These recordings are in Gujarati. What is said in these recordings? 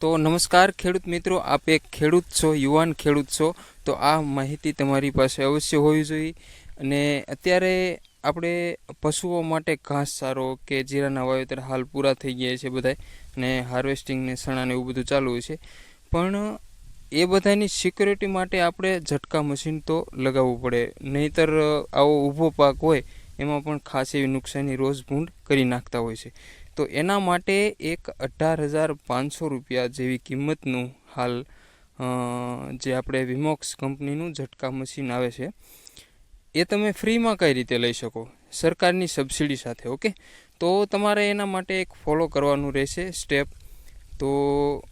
તો નમસ્કાર ખેડૂત મિત્રો, આપ એક ખેડૂત છો, યુવાન ખેડૂત છો, તો આ માહિતી તમારી પાસે અવશ્ય હોવી જોઈએ. અને અત્યારે આપણે પશુઓ માટે ઘાસ સારો કે જીરાના વાવેતર હાલ પૂરા થઈ ગયા છે બધા ને હાર્વેસ્ટિંગ ને સણા એવું બધું ચાલુ છે. પણ એ બધાની સિક્યોરિટી માટે આપણે ઝટકા મશીન તો લગાવવું પડે, નહીતર આવો ઊભો પાક હોય, એમાં પણ ખાસ એવી નુકસાની રોજ ભૂંડ કરી નાખતા હોય છે. તો એના માટે એક અઢાર હજાર પાંચસો રૂપિયા જેવી કિંમતનું હાલ જે આપણે વિમોક્સ કંપનીનું ઝટકા મશીન આવે છે, એ તમે ફ્રીમાં કઈ રીતે લઈ શકો? સરકારની સબસિડી સાથે, ઓકે? તો તમારે એના માટે એક ફોલો કરવાનું રહેશે, સ્ટેપ. તો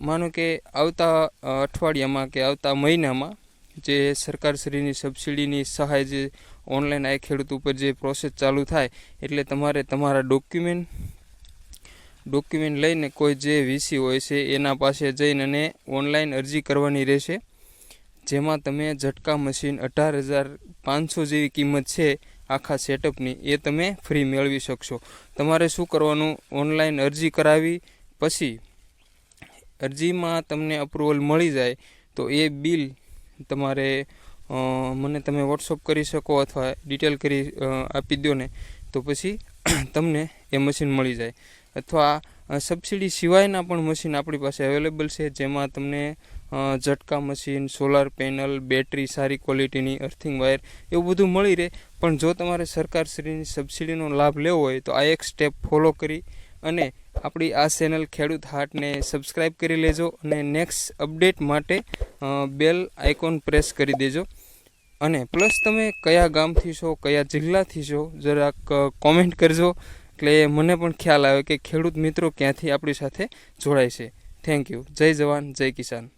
માનો કે આવતા અઠવાડિયામાં કે આવતા મહિનામાં જે સરકારશ્રીની સબસિડીની સહાય જે ઓનલાઈન આ ખેડૂત ઉપર જે પ્રોસેસ ચાલુ થાય, એટલે તમારે તમારા ડોક્યુમેન્ટ ડોક્યુમેન્ટ લઈને કોઈ જે વીસી હોય છે, એના પાસે જઈને અને ઓનલાઈન અરજી કરવાની રહેશે. જેમાં તમે ઝટકા મશીન અઢાર હજાર પાંચસો જેવી કિંમત છે, આખા સેટઅપની, એ તમે ફ્રી મેળવી શકશો. તમારે શું કરવાનું? ઓનલાઈન અરજી કરાવી, પછી અરજીમાં તમને અપ્રુવલ મળી જાય, તો એ બિલ તમારે મને તમે વોટ્સઅપ કરી શકો અથવા ડિટેલ કરી આપી દો ને તો પછી તમને એ મશીન મળી જાય. અથવા સબસિડી સિવાયના પણ મશીન આપણી પાસે અવેલેબલ છે, જેમાં તમને ઝટકા મશીન, સોલાર પેનલ, બેટરી સારી ક્વોલિટીની, અર્થિંગ વાયર એવું બધું મળી રહે. પણ જો તમારે સરકારશ્રીની સબસિડીનો લાભ લેવો હોય તો આ એક સ્ટેપ ફોલો કરી અને આપણી આ ચેનલ ખેડૂત હાટને સબસ્ક્રાઈબ કરી લેજો અને નેક્સ્ટ અપડેટ માટે બેલ આઇકોન પ્રેસ કરી દેજો. અને પ્લસ તમે કયા ગામથી છો, કયા જિલ્લાથી છો, જરાક કોમેન્ટ કરજો. એટલે મને પણ ખ્યાલ આવે કે ખેડૂત મિત્રો ક્યાંથી આપણી સાથે જોડાય છે. થેન્ક યુ જય જવાન, જય કિસાન.